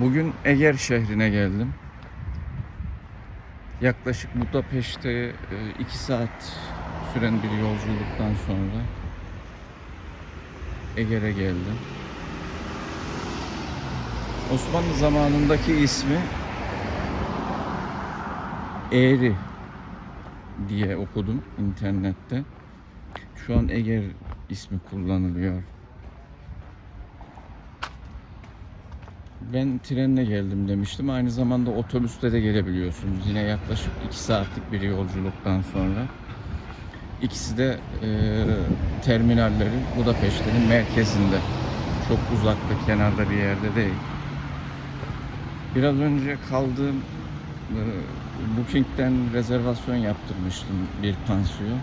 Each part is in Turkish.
Bugün Eger şehrine geldim. Yaklaşık Budapeşte 2 saat süren bir yolculuktan sonra Eger'e geldim. Osmanlı zamanındaki ismi Eğri diye okudum internette. Şu an Eger ismi kullanılıyor. Ben trenle geldim demiştim. Aynı zamanda otobüste de gelebiliyorsunuz. Yine yaklaşık 2 saatlik bir yolculuktan sonra. İkisi de e, terminalleri Budapeşte'nin merkezinde. Çok uzakta, kenarda bir yerde değil. Biraz önce kaldığım e, Booking'den rezervasyon yaptırmıştım bir pansiyon.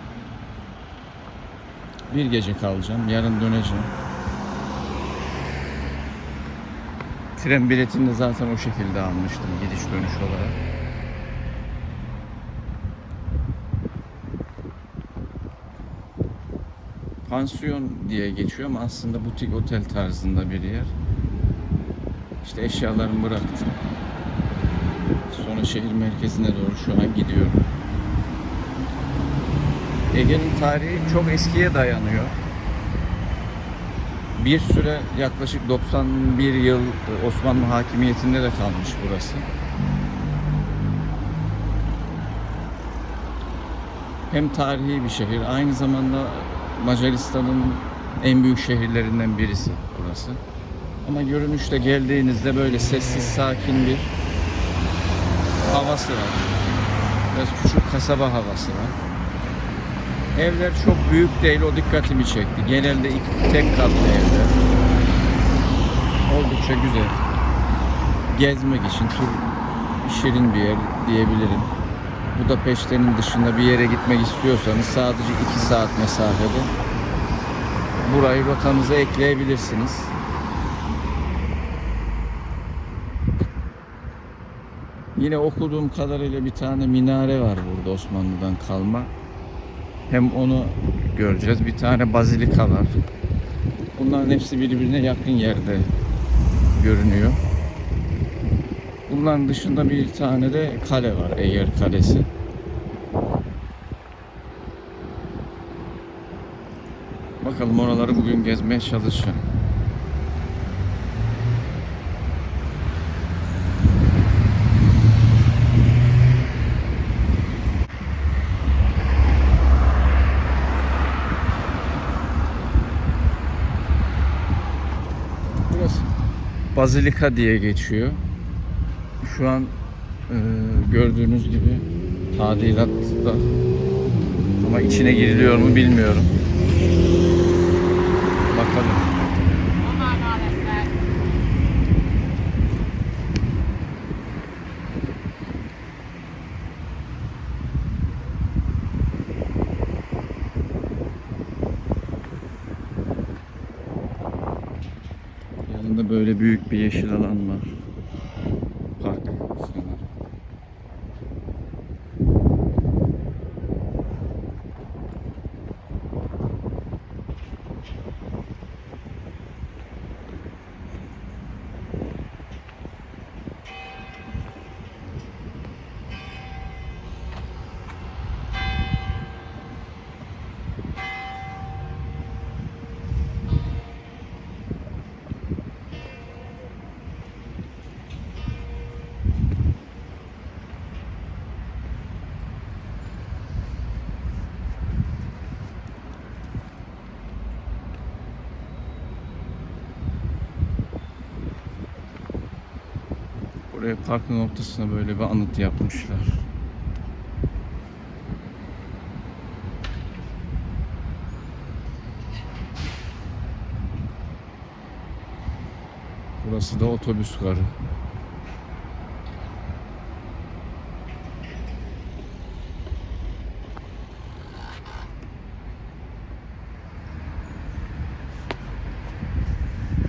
Bir gece kalacağım. Yarın döneceğim. Tren biletini de zaten o şekilde almıştım gidiş dönüş olarak. Pansiyon diye geçiyor ama aslında butik otel tarzında bir yer. İşte eşyalarımı bıraktım. Sonra şehir merkezine doğru şu an gidiyorum. Ege'nin tarihi çok eskiye dayanıyor. Bir süre yaklaşık 91 yıl Osmanlı hakimiyetinde de kalmış burası. Hem tarihi bir şehir, aynı zamanda Macaristan'ın en büyük şehirlerinden birisi burası. Ama görünüşte geldiğinizde böyle sessiz, sakin bir havası var. Biraz küçük kasaba havası var. Evler çok büyük değil, o dikkatimi çekti. Genelde iki, tek katlı evler. Oldukça güzel. Gezmek için tur şirin bir yer diyebilirim. Budapeşte'nin dışında bir yere gitmek istiyorsanız sadece 2 saat mesafede burayı rotanıza ekleyebilirsiniz. Yine okuduğum kadarıyla bir tane minare var burada Osmanlı'dan kalma. Hem onu göreceğiz. Bir tane bazilika var. Bunların hepsi birbirine yakın yerde görünüyor. Bunların dışında bir tane de kale var. Eger Kalesi. Bakalım oraları bugün gezmeye çalışacağım. Burası Bazilika diye geçiyor. Şu an e, gördüğünüz gibi tadilatta ama içine giriliyor mu bilmiyorum. Bakalım. Yanında böyle büyük bir yeşil alan var. Park sanırım. Buraya parkın ortasına böyle bir anıt yapmışlar. Burası da otobüs garı.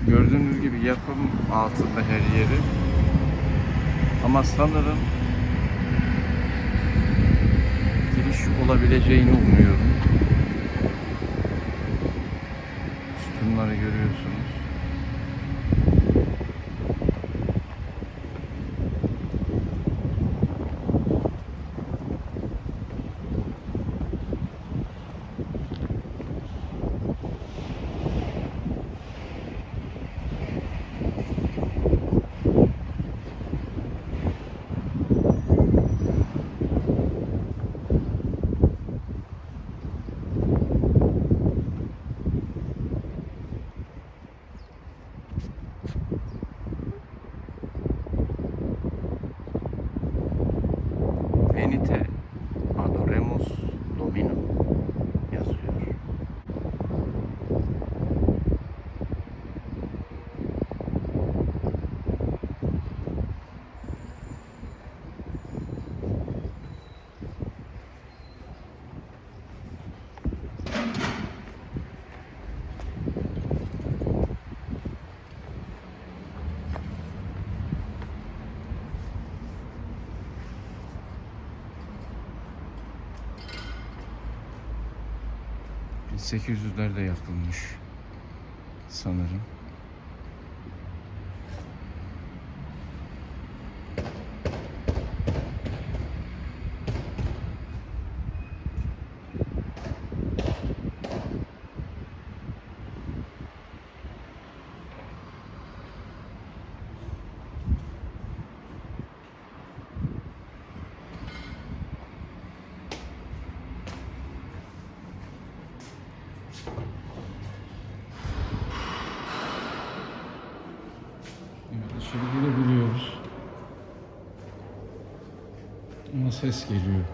Gördüğünüz gibi yapım altında her yeri. Ama sanırım giriş olabileceğini umuyorum. Sütunları görüyorsunuz. Venite 1800'lerde yapılmış sanırım. Evet, içeri girebiliyoruz. Ama ses geliyor.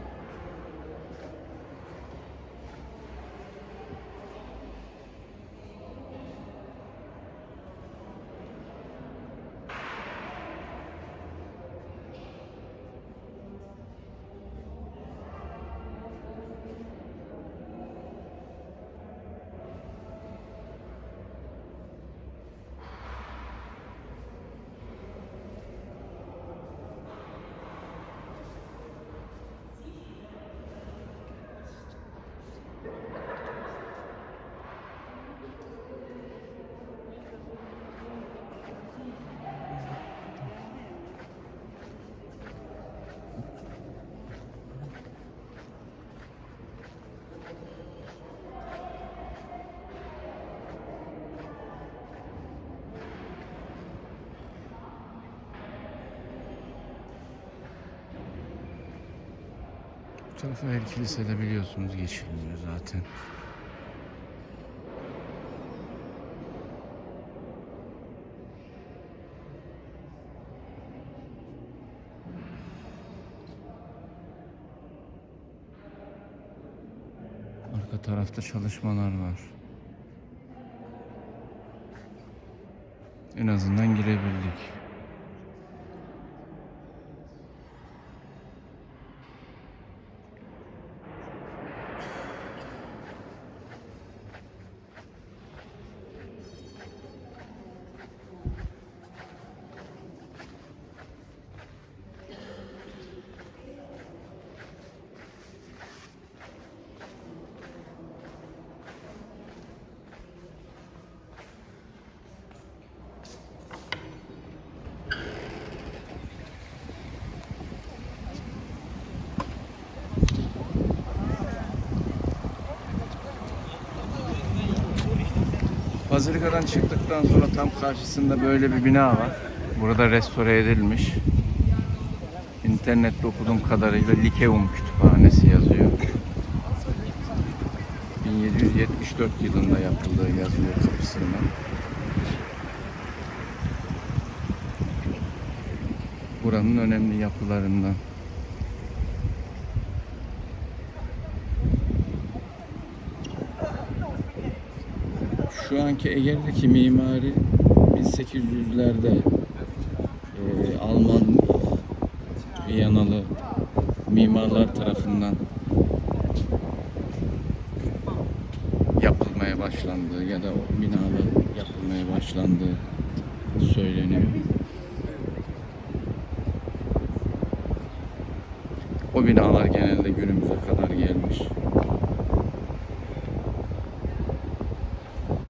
Bu tarafa her kilisede biliyorsunuz geçilmiyor zaten. Arka tarafta çalışmalar var. En azından girebildik. Bazilika'dan çıktıktan sonra tam karşısında böyle bir bina var. Burada restore edilmiş. İnternette okuduğum kadarıyla Likeum Kütüphanesi yazıyor. 1774 yılında yapıldığı yazıyor kapısında. Buranın önemli yapılarından. Şu anki Ege'deki mimari 1800'lerde e, Alman Viyanalı mimarlar tarafından yapılmaya başlandığı ya da o binalar yapılmaya başlandığı söyleniyor. O binalar genelde günümüze kadar gelmiş.